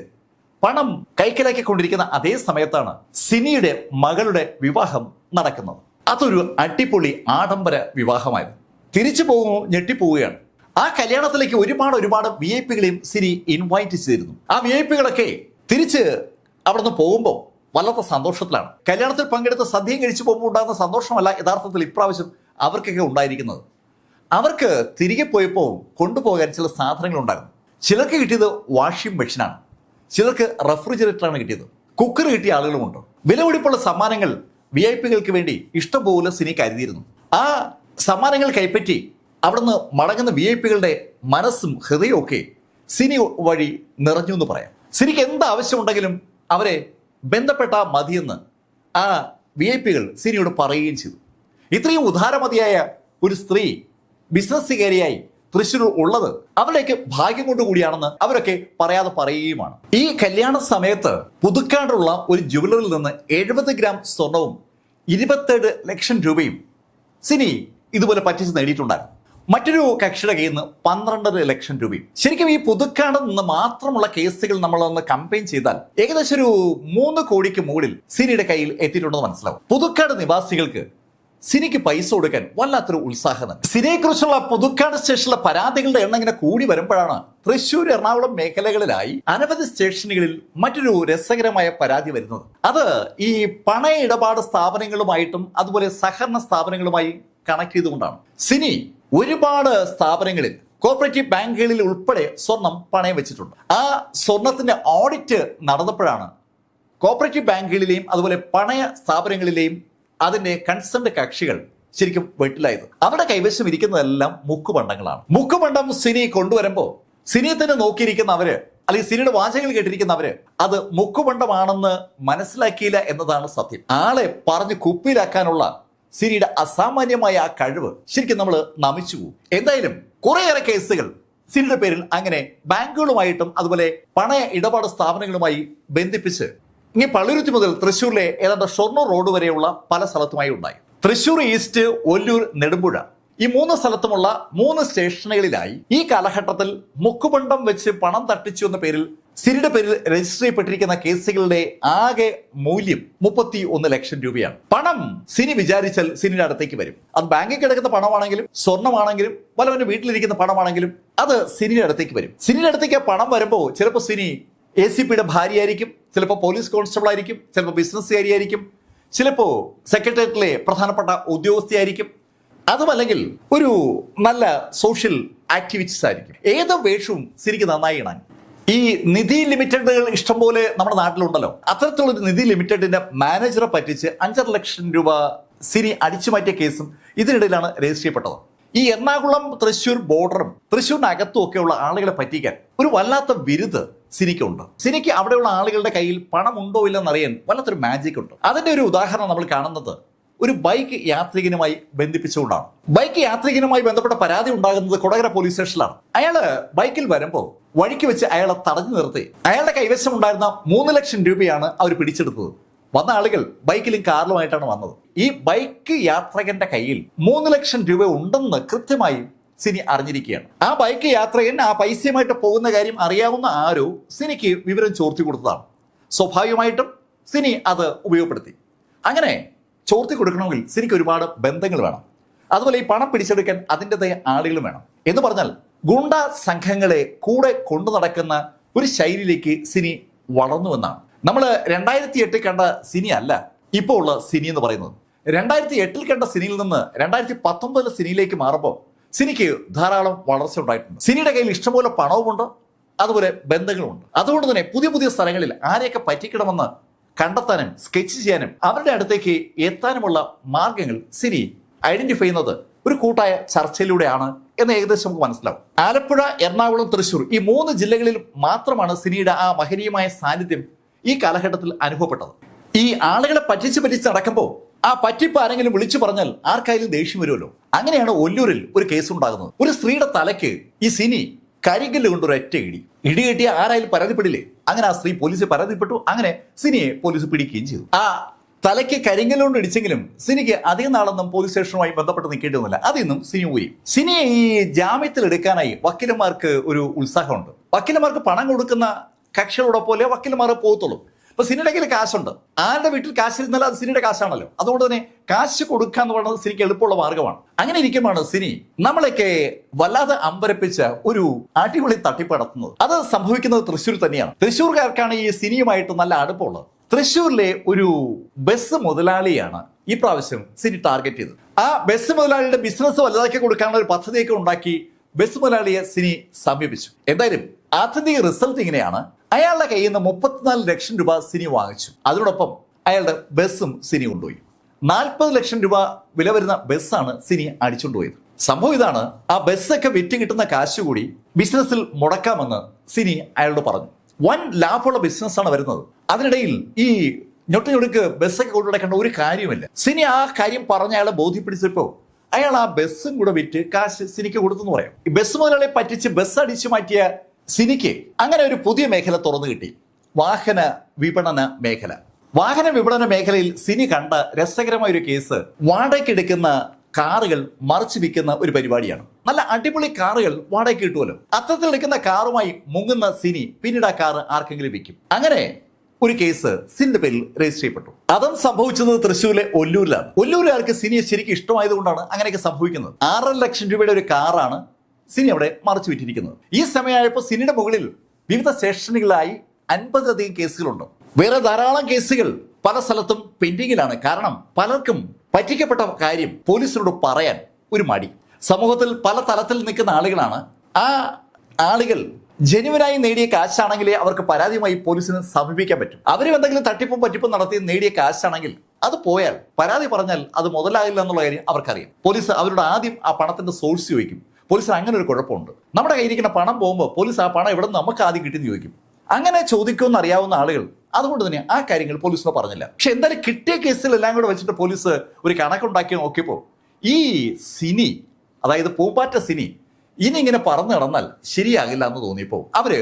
പണം കൈക്കലാക്കിക്കൊണ്ടിരിക്കുന്ന അതേ സമയത്താണ് സിനിയുടെ മകളുടെ വിവാഹം നടക്കുന്നത്. അതൊരു അടിപൊളി ആഡംബര വിവാഹമായിരുന്നു. തിരിച്ചു പോകുമോ ഞെട്ടിപ്പോവുകയാണ്. ആ കല്യാണത്തിലേക്ക് ഒരുപാട് ഒരുപാട് വി ഐ പികളെയും സിരി ഇൻവൈറ്റ് ചെയ്തിരുന്നു. ആ വി ഐ പികളൊക്കെ തിരിച്ച് അവിടുന്ന് പോകുമ്പോൾ വല്ലാത്ത സന്തോഷത്തിലാണ്. കല്യാണത്തിൽ പങ്കെടുത്ത് സദ്യയും കഴിച്ചു പോകുമ്പോൾ ഉണ്ടാകുന്ന സന്തോഷമല്ല യഥാർത്ഥത്തിൽ ഇപ്രാവശ്യം അവർക്കൊക്കെ ഉണ്ടായിരിക്കുന്നത്. അവർക്ക് തിരികെ പോയപ്പോൾ കൊണ്ടുപോകാൻ ചില സാധനങ്ങൾ ഉണ്ടായിരുന്നു ചിലർക്ക് കിട്ടിയത് വാഷിംഗ് മെഷീനാണ്. ചിലർക്ക് റെഫ്രിജറേറ്ററാണ് കിട്ടിയത്. കുക്കർ കിട്ടിയ ആളുകളുമുണ്ട്. വിലപിടിപ്പുള്ള സമ്മാനങ്ങൾ വി ഐ പികൾക്ക് വേണ്ടി ഇഷ്ടംപോലെ സിനി കരുതിയിരുന്നു. ആ സമ്മാനങ്ങൾ കൈപ്പറ്റി അവിടുന്ന് മടങ്ങുന്ന വി ഐ പികളുടെ മനസ്സും ഹൃദയവും ഒക്കെ സിനി വഴി നിറഞ്ഞു എന്ന് പറയാം. സിനിക്ക് എന്ത് ആവശ്യമുണ്ടെങ്കിലും അവരെ ബന്ധപ്പെട്ട മതിയെന്ന് ആ വി ഐ പികൾ സിനിയോട് പറയുകയും ചെയ്തു. ഇത്രയും ഉദാരമതിയായ ഒരു സ്ത്രീ ബിസിനസ്സുകാരിയായി തൃശ്ശൂർ ഉള്ളത് അവരുടെയൊക്കെ ഭാഗ്യം കൊണ്ട് കൂടിയാണെന്ന് അവരൊക്കെ പറയാതെ പറയുകയുമാണ്. ഈ കല്യാണ സമയത്ത് പുതുക്കാടുള്ള ഒരു ജുവലറിൽ നിന്ന് എഴുപത് ഗ്രാം സ്വർണവും ഇരുപത്തേഴ് ലക്ഷം രൂപയും സിനി ഇതുപോലെ പറ്റിച്ച് നേടിയിട്ടുണ്ടായിരുന്നു. മറ്റൊരു കക്ഷിയുടെ കയ്യിൽ നിന്ന് പന്ത്രണ്ടര ലക്ഷം രൂപയും. ശരിക്കും ഈ പുതുക്കാട് നിന്ന് മാത്രമുള്ള കേസുകൾ നമ്മളൊന്ന് കമ്പയിൻ ചെയ്താൽ ഏകദേശം ഒരു മൂന്ന് കോടിക്ക് മുകളിൽ സിനിയുടെ കയ്യിൽ എത്തിയിട്ടുണ്ടെന്ന് മനസ്സിലാവും. പുതുക്കാട് നിവാസികൾക്ക് സിനിക്ക് പൈസ കൊടുക്കാൻ വല്ലാത്തൊരു ഉത്സാഹം സിനിയെക്കുറിച്ചുള്ള പുതുക്കാട് സ്റ്റേഷനിലെ പരാതികളുടെ എണ്ണം ഇങ്ങനെ കൂടി വരുമ്പോഴാണ് തൃശൂർ എറണാകുളം മേഖലകളിലായി അനവധി സ്റ്റേഷനുകളിൽ മറ്റൊരു രസകരമായ പരാതി വരുന്നത്. അത് ഈ പണ ഇടപാട് സ്ഥാപനങ്ങളുമായിട്ടും അതുപോലെ സഹകരണ സ്ഥാപനങ്ങളുമായി കണക്ട് ചെയ്തുകൊണ്ടാണ്. സിനി ഒരുപാട് സ്ഥാപനങ്ങളിൽ കോപ്പറേറ്റീവ് ബാങ്കുകളിൽ ഉൾപ്പെടെ സ്വർണം പണയം വെച്ചിട്ടുണ്ട്. ആ സ്വർണത്തിന്റെ ഓഡിറ്റ് നടന്നപ്പോഴാണ് കോപ്പറേറ്റീവ് ബാങ്കുകളിലെയും അതുപോലെ പണയ സ്ഥാപനങ്ങളിലെയും അതിന്റെ കൺസേൺഡ് കക്ഷികൾ ശരിക്കും വെട്ടിലായത്. അവിടെ കൈവശം ഇരിക്കുന്നതെല്ലാം മുക്കുപണ്ടങ്ങളാണ്. മുക്കുപണ്ടം സിനി കൊണ്ടുവരുമ്പോൾ സിനിയെ തന്നെ നോക്കിയിരിക്കുന്ന അവർ അല്ലെങ്കിൽ സിനിയുടെ വാചകങ്ങൾ കേട്ടിരിക്കുന്നവര് അത് മുക്കുപണ്ടമാണെന്ന് മനസ്സിലാക്കിയില്ല എന്നതാണ് സത്യം. ആളെ പറഞ്ഞ് കുപ്പിയിലാക്കാനുള്ള സിനിയുടെ അസാമാന്യമായ ആ കഴിവ് ശരിക്കും നമ്മൾ നമിച്ചു പോകും എന്തായാലും കുറേയേറെ കേസുകൾ സിനിയുടെ പേരിൽ അങ്ങനെ ബാങ്കുകളുമായിട്ടും അതുപോലെ പണയ ഇടപാട് സ്ഥാപനങ്ങളുമായി ബന്ധിപ്പിച്ച് ഇനി പള്ളുരുത്തി മുതൽ തൃശ്ശൂരിലെ ഏതാണ്ട് ഷൊർണൂർ റോഡ് വരെയുള്ള പല സ്ഥലത്തുമായി ഉണ്ടായി. തൃശ്ശൂർ ഈസ്റ്റ് ഒല്ലൂർ നെടുമ്പുഴ ഈ മൂന്ന് സ്ഥലത്തുമുള്ള മൂന്ന് സ്റ്റേഷനുകളിലായി ഈ കാലഘട്ടത്തിൽ മുക്കുപണ്ടം വെച്ച് പണം തട്ടിച്ചു എന്ന പേരിൽ സിരിയുടെ പേരിൽ രജിസ്റ്റർ ചെയ്യപ്പെട്ടിരിക്കുന്ന കേസുകളുടെ ആകെ മൂല്യം മുപ്പത്തി ഒന്ന് ലക്ഷം രൂപയാണ്. പണം സിനി വിചാരിച്ചാൽ സിനിയുടെ അടുത്തേക്ക് വരും. അത് ബാങ്കിൽ കിടക്കുന്ന പണമാണെങ്കിലും സ്വർണമാണെങ്കിലും വല്ലവന്റെ വീട്ടിലിരിക്കുന്ന പണമാണെങ്കിലും അത് സിനിയുടെ അടുത്തേക്ക് വരും. സിനിയുടെ അടുത്തേക്ക് പണം വരുമ്പോൾ ചിലപ്പോൾ സിനി എ സി പിയുടെ ഭാര്യയായിരിക്കും ചിലപ്പോൾ പോലീസ് കോൺസ്റ്റബിൾ ആയിരിക്കും ചിലപ്പോൾ ബിസിനസ്സുകാരിയായിരിക്കും ചിലപ്പോൾ സെക്രട്ടേറിയറ്റിലെ പ്രധാനപ്പെട്ട ഉദ്യോഗസ്ഥയായിരിക്കും. അതുമല്ലെങ്കിൽ ഒരു നല്ല സോഷ്യൽ ആക്ടിവിറ്റീസ് ആയിരിക്കും. ഏത് വേഷവും ശരിക്ക് നന്നായി ഇണാൻ ഈ നിധി ലിമിറ്റഡുകൾ ഇഷ്ടംപോലെ നമ്മുടെ നാട്ടിലുണ്ടല്ലോ. അത്തരത്തിലുള്ള നിധി ലിമിറ്റഡിന്റെ മാനേജറെ പറ്റിച്ച് അഞ്ചര ലക്ഷം രൂപ സിരി അടിച്ചു മാറ്റിയ കേസും ഇതിനിടയിലാണ് രജിസ്റ്റർ ചെയ്യപ്പെട്ടത്. ഈ എറണാകുളം തൃശ്ശൂർ ബോർഡറും തൃശ്ശൂരിനകത്തും ഒക്കെയുള്ള ആളുകളെ പറ്റിക്കാൻ ഒരു വല്ലാത്ത വിരുത് സിനിക്കുണ്ട് സിനിക്ക് അവിടെയുള്ള ആളുകളുടെ കയ്യിൽ പണമുണ്ടോ ഉണ്ടോ ഇല്ലെന്ന് അറിയാൻ വല്ലാത്തൊരു മാജിക് ഉണ്ട്. അതിന്റെ ഒരു ഉദാഹരണം നമ്മൾ കാണുന്നത് ഒരു ബൈക്ക് യാത്രികനുമായി ബന്ധിപ്പിച്ചുകൊണ്ടാണ്. ബൈക്ക് യാത്രികനുമായി ബന്ധപ്പെട്ട പരാതി ഉണ്ടാകുന്നത് കൊടകര പോലീസ് സ്റ്റേഷനിലാണ് അയാൾ ബൈക്കിൽ വരുമ്പോൾ വഴിക്ക് വെച്ച് അയാളെ തടഞ്ഞു നിർത്തി. അയാളുടെ കൈവശം ഉണ്ടായിരുന്ന മൂന്ന് ലക്ഷം രൂപയാണ് അവർ പിടിച്ചെടുത്തത്. വന്ന ആളുകൾ ബൈക്കിലും കാറിലുമായിട്ടാണ് വന്നത്. ഈ ബൈക്ക് യാത്രികന്റെ കയ്യിൽ മൂന്ന് ലക്ഷം രൂപ ഉണ്ടെന്ന് കൃത്യമായി സിനി അറിഞ്ഞിരിക്കുകയാണ്. ആ ബൈക്ക് യാത്രികൻ ആ പൈസയുമായിട്ട് പോകുന്ന കാര്യം അറിയാവുന്ന ആരോ സിനിക്ക് വിവരം ചോർത്തി കൊടുത്തതാണ്. സ്വാഭാവികമായിട്ടും സിനി അത് ഉപയോഗപ്പെടുത്തി. അങ്ങനെ ചോർത്തി കൊടുക്കണമെങ്കിൽ സിനിക്ക് ഒരുപാട് ബന്ധങ്ങൾ വേണം. അതുപോലെ ഈ പണം പിടിച്ചെടുക്കാൻ അതിന്റെതായ ആളുകളും വേണം. എന്ന് പറഞ്ഞാൽ ഗുണ്ട സംഘങ്ങളെ കൂടെ കൊണ്ടു നടക്കുന്ന ഒരു ശൈലിയിലേക്ക് സിനി വളർന്നുവെന്നാണ് നമ്മൾ രണ്ടായിരത്തി എട്ടിൽ കണ്ട സിനി അല്ല ഇപ്പോൾ ഉള്ള സിനി എന്ന് പറയുന്നത്. രണ്ടായിരത്തി എട്ടിൽ കണ്ട സിനിയിൽ നിന്ന് രണ്ടായിരത്തി പത്തൊമ്പതിലെ സിനിയിലേക്ക് മാറുമ്പോൾ സിനിക്ക് ധാരാളം വളർച്ച ഉണ്ടായിട്ടുണ്ട്. സിനിയുടെ കയ്യിൽ ഇഷ്ടംപോലെ പണവുമുണ്ട് അതുപോലെ ബന്ധങ്ങളുമുണ്ട്. അതുകൊണ്ട് തന്നെ പുതിയ പുതിയ സ്ഥലങ്ങളിൽ ആരെയൊക്കെ പറ്റിക്കണമെന്ന് കണ്ടെത്താനും സ്കെച്ച് ചെയ്യാനും അവരുടെ അടുത്തേക്ക് എത്താനുമുള്ള മാർഗങ്ങൾ സിനി ഐഡന്റിഫൈ ചെയ്യുന്നത് ഒരു കൂട്ടായ ചർച്ചയിലൂടെയാണ് എന്ന് ഏകദേശം നമുക്ക് മനസ്സിലാവും. ആലപ്പുഴ എറണാകുളം തൃശൂർ ഈ മൂന്ന് ജില്ലകളിൽ മാത്രമാണ് സിനിയുടെ ആ മഹനീയമായ സാന്നിധ്യം ഈ കാലഘട്ടത്തിൽ അനുഭവപ്പെട്ടത്. ഈ ആളുകളെ പറ്റിച്ച് പറ്റിച്ച് നടക്കുമ്പോൾ ആ പറ്റിപ്പ് ആരെങ്കിലും വിളിച്ചു പറഞ്ഞാൽ ആർക്കായാലും ദേഷ്യം വരുമല്ലോ. അങ്ങനെയാണ് ഒല്ലൂരിൽ ഒരു കേസ് ഉണ്ടാകുന്നത്. ഒരു സ്ത്രീയുടെ തലയ്ക്ക് ഈ സിനി കരിങ്കല്ല് കൊണ്ട് ഒരു ഒറ്റ ഇടി. ഇടി കെട്ടിയ ആരായാലും പരാതിപ്പെടില്ലേ? അങ്ങനെ ആ സ്ത്രീ പോലീസ് പരാതിപ്പെട്ടു. അങ്ങനെ സിനിയെ പോലീസ് പിടിക്കുകയും ചെയ്തു. ആ തലയ്ക്ക് കരിങ്കല്ല് കൊണ്ട് ഇടിച്ചെങ്കിലും സിനിക്ക് അധികം നാളൊന്നും പോലീസ് സ്റ്റേഷനുമായി ബന്ധപ്പെട്ട് നിൽക്കേണ്ടി വന്നില്ല. അതിന്നും സിനി ഊരി. സിനിയെ ഈ ജാമ്യത്തിൽ എടുക്കാനായി വക്കീലന്മാർക്ക് ഒരു ഉത്സാഹമുണ്ട്. വക്കീലന്മാർക്ക് പണം കൊടുക്കുന്ന കക്ഷികളോടെ പോലെ വക്കീലന്മാർ പോകത്തുള്ളൂ. അപ്പൊ സിനിയുടെ കയ്യിൽ കാശുണ്ട്. ആരുടെ വീട്ടിൽ കാശിരുന്നാലും അത് സിനിയുടെ കാശാണല്ലോ. അതുകൊണ്ട് തന്നെ കാശ് കൊടുക്കുക എന്ന് പറയുന്നത് സിനിക്ക് എളുപ്പമുള്ള മാർഗമാണ്. അങ്ങനെ ഇരിക്കുമ്പോൾ സിനി നമ്മളെയൊക്കെ വല്ലാതെ അമ്പരപ്പിച്ച ഒരു അടിപൊളി തട്ടിപ്പ് നടത്തുന്നത്. അത് സംഭവിക്കുന്നത് തൃശ്ശൂർ തന്നെയാണ്. തൃശ്ശൂർക്കാർക്കാണ് ഈ സിനിയുമായിട്ട് നല്ല അടുപ്പമുള്ളത്. തൃശ്ശൂരിലെ ഒരു ബസ് മുതലാളിയാണ് ഈ പ്രാവശ്യം സിനി ടാർഗറ്റ് ചെയ്തത്. ആ ബസ് മുതലാളിയുടെ ബിസിനസ് വലുതാക്കി കൊടുക്കാനുള്ള ഒരു പദ്ധതിയൊക്കെ ഉണ്ടാക്കി ബസ് മുതലാളിയെ സിനി സമീപിച്ചു. എന്തായാലും ആത്യന്തിക റിസൾട്ട് ഇങ്ങനെയാണ്. അയാളുടെ കയ്യിൽ നിന്ന് മുപ്പത്തിനാല് ലക്ഷം രൂപ സിനി വാങ്ങിച്ചു. അതിനോടൊപ്പം അയാളുടെ ബസ്സും സിനി കൊണ്ടുപോയി. നാൽപ്പത് ലക്ഷം രൂപ വില വരുന്ന ബസ്സാണ് സിനി അടിച്ചുകൊണ്ടുപോയത്. സംഭവം ഇതാണ് ആ ബസ്സൊക്കെ വിറ്റ് കിട്ടുന്ന കാശ് കൂടി ബിസിനസ്സിൽ മുടക്കാമെന്ന് സിനി അയാളോട് പറഞ്ഞു. വൻ ലാഭമുള്ള ബിസിനസ്സാണ് വരുന്നത്. അതിനിടയിൽ ഈ ഞൊട്ടി ഞൊടുക്ക് ബസ്സൊക്കെ കൊണ്ടുനടക്കേണ്ട ഒരു കാര്യമില്ല സിനി ആ കാര്യം പറഞ്ഞ അയാളെ ബോധ്യപ്പെടുത്തിയപ്പോ അയാൾ ആ ബസ്സും കൂടെ വിറ്റ് കാശ് സിനിക്ക് കൊടുത്തെന്ന് പറയാം. ഈ ബസ് മുതലാളിയെ പറ്റിച്ച് ബസ് അടിച്ചു മാറ്റിയ സിനിക്ക് അങ്ങനെ ഒരു പുതിയ മേഖല തുറന്നു കിട്ടി. വാഹന വിപണന മേഖല. വാഹന വിപണന മേഖലയിൽ സിനി കണ്ട രസകരമായ ഒരു കേസ് വാടകയ്ക്കെടുക്കുന്ന കാറുകൾ മറിച്ച് വിൽക്കുന്ന ഒരു പരിപാടിയാണ്. നല്ല അടിപൊളി കാറുകൾ വാടകയ്ക്ക് കിട്ടുമല്ലോ. അത്തരത്തിൽ എടുക്കുന്ന കാറുമായി മുങ്ങുന്ന സിനി പിന്നീട് ആ കാർ ആർക്കെങ്കിലും വിൽക്കും. അങ്ങനെ ഒരു കേസ് സിന്റെ പേരിൽ രജിസ്റ്റർ ചെയ്യപ്പെട്ടു. അതും സംഭവിച്ചത് തൃശ്ശൂരിലെ ഒല്ലൂരിലാണ്. ഒല്ലൂരുകാർക്ക് സിനിയെ ശരിക്കും ഇഷ്ടമായതുകൊണ്ടാണ് അങ്ങനെയൊക്കെ സംഭവിക്കുന്നത്. ആറര ലക്ഷം രൂപയുടെ ഒരു കാറാണ് സിനി അവിടെ മറിച്ചു വിറ്റിരിക്കുന്നത്. ഈ സമയമായപ്പോൾ സിനിയുടെ മുകളിൽ വിവിധ സെഷനുകളായി അൻപതിലധികം കേസുകളുണ്ട്. വേറെ ധാരാളം കേസുകൾ പല സ്ഥലത്തും പെൻഡിങ്ങിലാണ്. കാരണം പലർക്കും പറ്റിക്കപ്പെട്ട കാര്യം പോലീസിനോട് പറയാൻ ഒരു മടി. സമൂഹത്തിൽ പല തലത്തിൽ നിൽക്കുന്ന ആളുകളാണ്. ആ ആളുകൾ ജനുവനായി നേടിയ കാശാണെങ്കിലേ അവർക്ക് പരാതിയുമായി പോലീസിനെ സമീപിക്കാൻ പറ്റും. അവരും എന്തെങ്കിലും തട്ടിപ്പും പറ്റിപ്പും നടത്തി നേടിയ കാശാണെങ്കിൽ അത് പോയാൽ പരാതി പറഞ്ഞാൽ അത് മുതലാകില്ല എന്നുള്ള കാര്യം അവർക്കറിയാം. പോലീസ് അവരുടെ ആദ്യം ആ പണത്തിന്റെ സോഴ്സ് ചോദിക്കും. പോലീസിന് അങ്ങനെ ഒരു കുഴപ്പമുണ്ട്. നമ്മുടെ കയ്യിരിക്കുന്ന പണം പോകുമ്പോൾ പോലീസ് ആ പണം എവിടെ നമുക്ക് ആദ്യം കിട്ടിയെന്ന് ചോദിക്കും. അങ്ങനെ ചോദിക്കുമെന്ന് അറിയാവുന്ന ആളുകൾ അതുകൊണ്ട് തന്നെ ആ കാര്യങ്ങൾ പോലീസിനെ പറഞ്ഞില്ല. പക്ഷെ എന്തായാലും കിട്ടിയ കേസിൽ എല്ലാം കൂടെ വെച്ചിട്ട് പോലീസ് ഒരു കണക്കുണ്ടാക്കി നോക്കിയപ്പോൾ ഈ സിനി അതായത് പൂമ്പാറ്റ സിനി ഇനി ഇങ്ങനെ പറന്നു നടന്നാൽ ശരിയാകില്ല എന്ന് തോന്നിയപ്പോൾ അവർ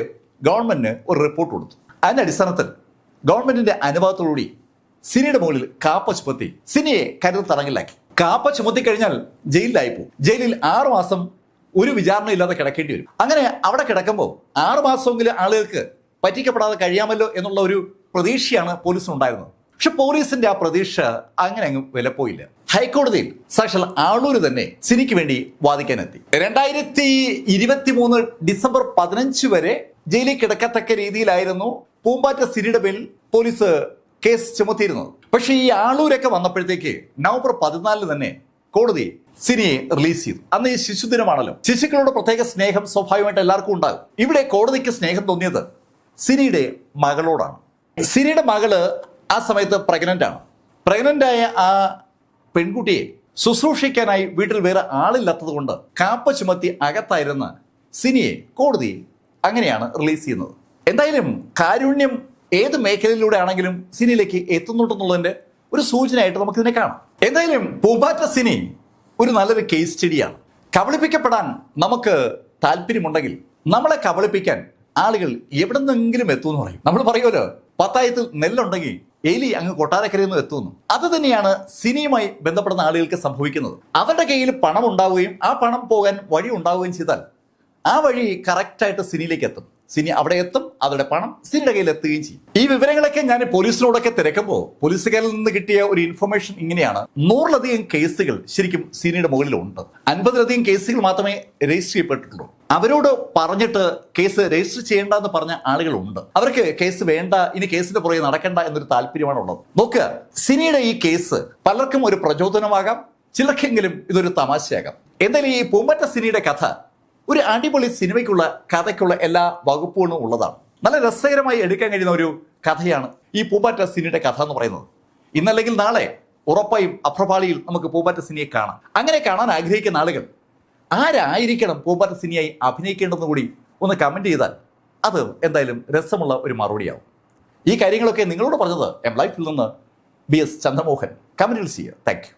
ഗവൺമെന്റിന് ഒരു റിപ്പോർട്ട് കൊടുത്തു. അതിന്റെ അടിസ്ഥാനത്തിൽ ഗവൺമെന്റിന്റെ അനുഭവത്തോടുകൂടി സിനിയുടെ മുകളിൽ കാപ്പ ചുമത്തി സിനിയെ കരുതൽ തടങ്കലിലാക്കി കാപ്പ ചുമത്തി കഴിഞ്ഞാൽ ജയിലിലായി പോകും. ജയിലിൽ ആറു മാസം ഒരു വിചാരണ ഇല്ലാതെ കിടക്കേണ്ടി വരും. അങ്ങനെ അവിടെ കിടക്കുമ്പോൾ ആറു മാസമെങ്കിലും ആളുകൾക്ക് പറ്റിക്കപ്പെടാതെ കഴിയാമല്ലോ എന്നുള്ള ഒരു പ്രതീക്ഷയാണ് പോലീസിനുണ്ടായിരുന്നത്. പക്ഷെ പോലീസിന്റെ ആ പ്രതീക്ഷ അങ്ങനെ അങ്ങ് വിലപ്പോയില്ല. ഹൈക്കോടതിയിൽ സാക്ഷാൽ ആളൂര് തന്നെ സിനിക്ക് വേണ്ടി വാദിക്കാനെത്തി. രണ്ടായിരത്തി ഇരുപത്തി മൂന്ന് ഡിസംബർ പതിനഞ്ച് വരെ ജയിലിൽ കിടക്കത്തക്ക രീതിയിലായിരുന്നു പൂമ്പാറ്റ സിനിയുടെ പേരിൽ പോലീസ് കേസ് ചുമത്തിയിരുന്നത്. പക്ഷെ ഈ ആളൂരൊക്കെ വന്നപ്പോഴത്തേക്ക് നവംബർ പതിനാലിന് തന്നെ കോടതി സിനിയെ റിലീസ് ചെയ്തു. അന്ന് ഈ ശിശുദിനമാണല്ലോ. ശിശുക്കളോട് പ്രത്യേക സ്നേഹം സ്വാഭാവികമായിട്ട് എല്ലാവർക്കും ഉണ്ടാകും. ഇവിടെ കോടതിക്ക് സ്നേഹം തോന്നിയത് സിനിയുടെ മകളോടാണ്. സിനിയുടെ മകൾ ആ സമയത്ത് പ്രഗ്നന്റ് ആണ്. പ്രഗ്നന്റ് ആയ ആ പെൺകുട്ടിയെ ശുശ്രൂഷിക്കാനായി വീട്ടിൽ വേറെ ആളില്ലാത്തത് കൊണ്ട് കാപ്പ ചുമത്തി അകത്തായിരുന്ന സിനിയെ കോടതി അങ്ങനെയാണ് റിലീസ് ചെയ്യുന്നത്. എന്തായാലും കാരുണ്യം ഏത് മേഖലയിലൂടെ ആണെങ്കിലും സിനിയിലേക്ക് എത്തുന്നുണ്ടെന്നുള്ളതിന്റെ ഒരു സൂചനയായിട്ട് നമുക്ക് ഇതിനെ കാണാം. എന്തായാലും പൂമ്പാറ്റ സിനി ഒരു നല്ലൊരു കേസ് സ്റ്റഡിയാണ് കബളിപ്പിക്കപ്പെടാൻ നമുക്ക് താല്പര്യമുണ്ടെങ്കിൽ നമ്മളെ കബളിപ്പിക്കാൻ ആളുകൾ എവിടെ നിന്നെങ്കിലും എത്തുമെന്ന് പറയും. നമ്മൾ പറയുമല്ലോ പത്തായത്തിൽ നെല്ലുണ്ടെങ്കിൽ എലി അങ്ങ് കൊട്ടാരക്കരയിൽ നിന്ന് എത്തുന്നു അത് തന്നെയാണ് സിനിയുമായി ബന്ധപ്പെടുന്ന ആളുകൾക്ക് സംഭവിക്കുന്നത്. അവരുടെ കയ്യിൽ പണം ഉണ്ടാവുകയും ആ പണം പോകാൻ വഴി ഉണ്ടാവുകയും ചെയ്താൽ ആ വഴി കറക്റ്റായിട്ട് സിനിയിലേക്ക് എത്തും. സിനി അവിടെ എത്തും അവരുടെ പണം സിനിയുടെ കയ്യിൽ എത്തുകയും ചെയ്യും. ഈ വിവരങ്ങളൊക്കെ ഞാൻ പോലീസിനോടൊക്കെ തിരക്കുമ്പോൾ പോലീസുകാരിൽ നിന്ന് കിട്ടിയ ഒരു ഇൻഫർമേഷൻ ഇങ്ങനെയാണ്. നൂറിലധികം കേസുകൾ ശരിക്കും സിനിയുടെ മുകളിലുണ്ട്. അൻപതിലധികം കേസുകൾ മാത്രമേ രജിസ്റ്റർ ചെയ്യപ്പെട്ടിട്ടുള്ളൂ. അവരോട് പറഞ്ഞിട്ട് കേസ് രജിസ്റ്റർ ചെയ്യേണ്ട എന്ന് പറഞ്ഞ ആളുകളുണ്ട്. അവർക്ക് കേസ് വേണ്ട ഇനി കേസിന്റെ പുറകെ നടക്കണ്ട എന്നൊരു താല്പര്യമാണ് ഉള്ളത് നോക്കുക സിനിയുടെ ഈ കേസ് പലർക്കും ഒരു പ്രചോദനമാകാം ചിലർക്കെങ്കിലും ഇതൊരു തമാശയാകാം. എന്തായാലും ഈ പൂമ്പറ്റ സിനിയുടെ കഥ ഒരു അടിപൊളി സിനിമയ്ക്കുള്ള കഥയ്ക്കുള്ള എല്ലാ വകുപ്പുകളും ഉള്ളതാണ്. നല്ല രസകരമായി എടുക്കാൻ കഴിയുന്ന ഒരു കഥയാണ് ഈ പൂമ്പാറ്റ സിനിയുടെ കഥ എന്ന് പറയുന്നത്. ഇന്നല്ലെങ്കിൽ നാളെ ഉറപ്പായും അപ്രപാളിയിൽ നമുക്ക് പൂമ്പാറ്റ സിനിയെ കാണാം. അങ്ങനെ കാണാൻ ആഗ്രഹിക്കുന്ന ആളുകൾ ആരായിരിക്കണം പൂമ്പാറ്റ സിനിയായി അഭിനയിക്കേണ്ടതെന്ന് കൂടി ഒന്ന് കമന്റ് ചെയ്താൽ അത് എന്തായാലും രസമുള്ള ഒരു മറുപടിയാവും. ഈ കാര്യങ്ങളൊക്കെ നിങ്ങളോട് പറഞ്ഞത് എം ലൈഫിൽ നിന്ന് ബി എസ് ചന്ദ്രമോഹൻ. കമന്റിൽ ചെയ്യുക താങ്ക്